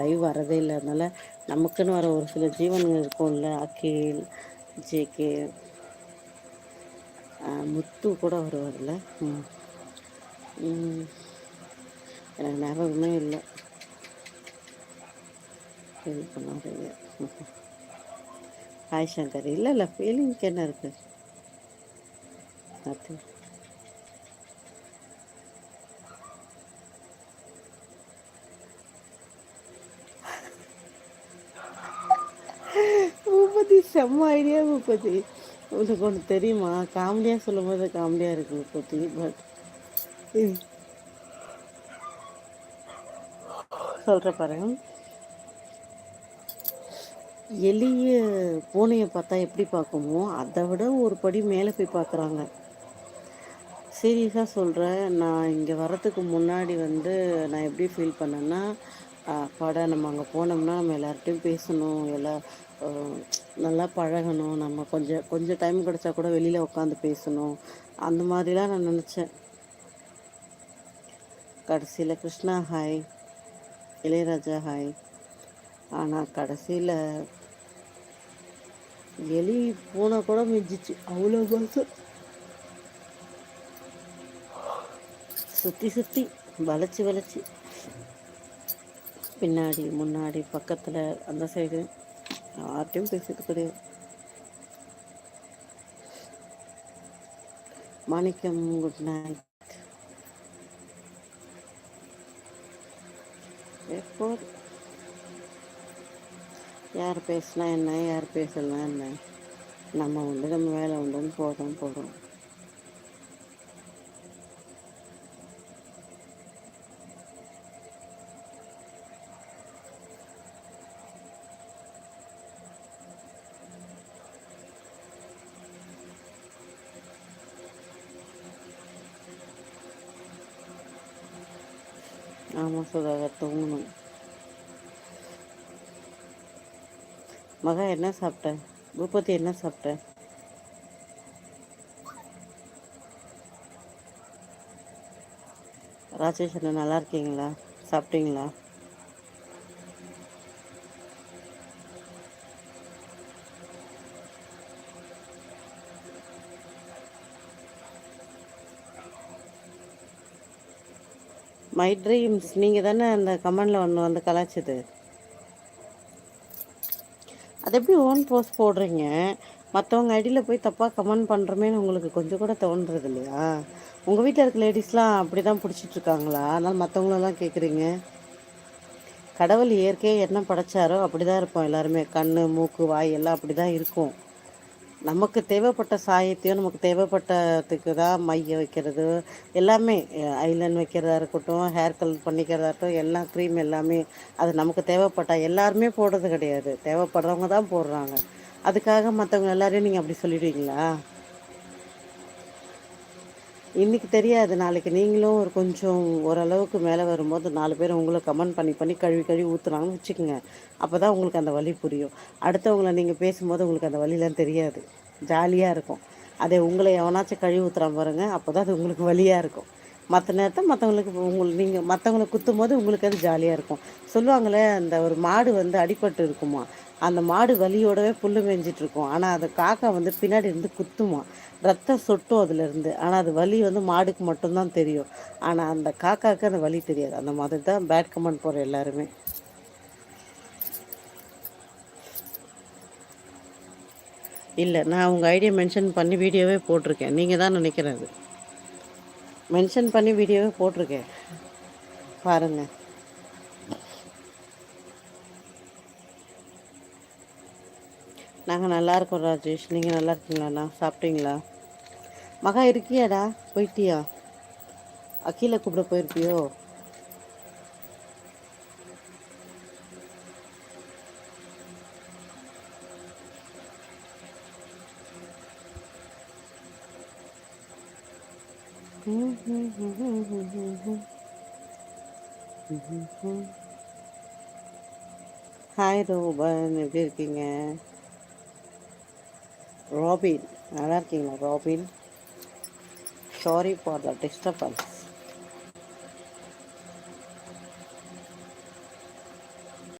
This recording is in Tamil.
லைவ் வரதே இல்லை. அதனால் நமக்குன்னு வர ஒரு சில ஜீவன்கள் இருக்கும்ல அகில் ஜே கே முத்து கூட வருவார்ல. எனக்கு ஞாபகமே இல்லை. ஃபீல் பண்ணாதீங்க. ஹாய் சங்கர். இல்லை இல்லை ஃபீலிங்க்கு என்ன இருக்குது நத்திங் பூபதி செம்ம ஐடியா பூபதி உனக்கு ஒன்று தெரியுமா? காமெடியாக சொல்லும் போது காமெடியாக இருக்கு பூபதி பட் சொல்கிற பாருங்க. எளிய பூனையை பார்த்தா எப்படி பார்க்குமோ அதை விட ஒரு படி மேலே போய் பார்க்குறாங்க. சீரியஸாக சொல்கிறேன் நான் இங்கே வரத்துக்கு முன்னாடி வந்து நான் எப்படி ஃபீல் பண்ணேன்னா படம் நம்ம அங்கே போனோம்னா நம்ம எல்லார்ட்டையும் பேசணும் எல்லா நல்லா பழகணும். நம்ம கொஞ்சம் கொஞ்சம் டைம் கிடைச்சா கூட வெளியில் உட்காந்து பேசணும். அந்த மாதிரிலாம் நான் நினச்சேன். கடைசியில் கிருஷ்ணா ஹாய் இளையராஜா ஹாய் ஆனால் கடைசியில் எலி பூனை கூட மிஞ்சிச்சு. அவ்வளோ மோசம் சுற்றி சுற்றி வளைச்சி வளைச்சி. பின்னாடி முன்னாடி பக்கத்தில் அந்த சைடு யார்கிட்டையும் பேசிட்டு கிடையாது மாணிக்கம் குட் நைட் எப்போ யார் பேசினா என்ன யார் பேசலாம் என்ன நம்ம உண்டு நம்ம வேலை உண்டுன்னு போகிறோம் போகிறோம் ஆமாம் சுதாகர் தூங்கணும். மகா என்ன சாப்பிட்ட? பூபதி என்ன சாப்பிட்ட? ராஜேஷ் அண்ணா நல்லா இருக்கீங்களா? சாப்பிட்டீங்களா? மை ட்ரீம்ஸ் நீங்கள் தானே அந்த கமெண்டில் ஒன்று வந்து கலாய்ச்சது. அது எப்படி ஓன் போஸ்ட் போடுறீங்க? மற்றவங்க ஐடியில் போய் தப்பாக கமெண்ட் பண்ணுறமேன்னு உங்களுக்கு கொஞ்சம் கூட தோன்றுறது இல்லையா? உங்கள் வீட்டில் இருக்க லேடிஸ்லாம் அப்படி தான் பிடிச்சிட்ருக்காங்களா அதனால் மற்றவங்களெல்லாம் கேட்குறீங்க கடவுள் இயற்கையை என்ன படைச்சாரோ அப்படி தான் இருப்போம் எல்லாருமே. கண் மூக்கு வாய் எல்லாம் அப்படி தான் இருக்கும். நமக்கு தேவைப்பட்ட சாயத்தையும் நமக்கு தேவைப்பட்டதுக்கு தான் மைய வைக்கிறது. எல்லாமே ஐலன் வைக்கிறதா இருக்கட்டும் ஹேர் கலர் பண்ணிக்கிறதா இருக்கட்டும் எல்லா க்ரீம் எல்லாமே அது நமக்கு தேவைப்பட்டால் எல்லாருமே போடுறது கிடையாது. தேவைப்படுறவங்க தான் போடுறாங்க. அதுக்காக மற்றவங்க எல்லாரையும் நீங்கள் அப்படி சொல்லிடுவீங்களா? இன்னைக்கு தெரியாது. நாளைக்கு நீங்களும் ஒரு கொஞ்சம் ஓரளவுக்கு மேலே வரும்போது நாலு பேர் உங்களை கமெண்ட் பண்ணி பண்ணி கழுவி கழுவி ஊற்றுனாங்கன்னு வச்சுக்கோங்க. அப்போ தான் உங்களுக்கு அந்த வலி புரியும். அடுத்தவங்கள நீங்கள் பேசும்போது உங்களுக்கு அந்த வலிலாம் தெரியாது. ஜாலியாக இருக்கும். அதே உங்களை எவனாச்சும் கழுவி ஊற்றுறான் பாருங்க அப்போ தான் அது உங்களுக்கு வழியாக இருக்கும். மற்ற நேரத்தை மற்றவங்களுக்கு உங்களுக்கு நீங்கள் மற்றவங்களை குத்தும் போது உங்களுக்கு அது ஜாலியாக இருக்கும். சொல்லுவாங்களே அந்த ஒரு மாடு வந்து அடிபட்டு இருக்குமா? அந்த மாடு வலியோடவே புல்லு மேய்ஞ்சிட்டு இருக்கும். ஆனால் அது காக்கா வந்து பின்னாடி இருந்து குத்துமா? ரத்தம் சொட்டும் அதுலேருந்து. ஆனால் அது வலி வந்து மாடுக்கு மட்டும்தான் தெரியும். ஆனால் அந்த காக்காவுக்கு அந்த வலி தெரியாது. அந்த மாதிரி தான் பேட் கமெண்ட் போகிற எல்லாருமே. இல்லை நான் உங்கள் ஐடியா மென்ஷன் பண்ணி வீடியோவே போட்டிருக்கேன். நீங்கள் தான் நினைக்கிறது மென்ஷன் பண்ணி வீடியோவே போட்டிருக்கேன். பாருங்கள் நாங்கள் நல்லா இருக்கோம் ராஜேஷ். நீங்கள் நல்லா இருக்கீங்களாண்ணா சாப்பிட்டீங்களா? மகா இருக்கியாடா? போயிட்டியா? அக்கீல கூப்பிட போயிருப்பியோ? Hi Rovman. எப்படி இருக்கீங்க? ராபின் நல்லா இருக்கீங்களா Robin sorry for the disturbance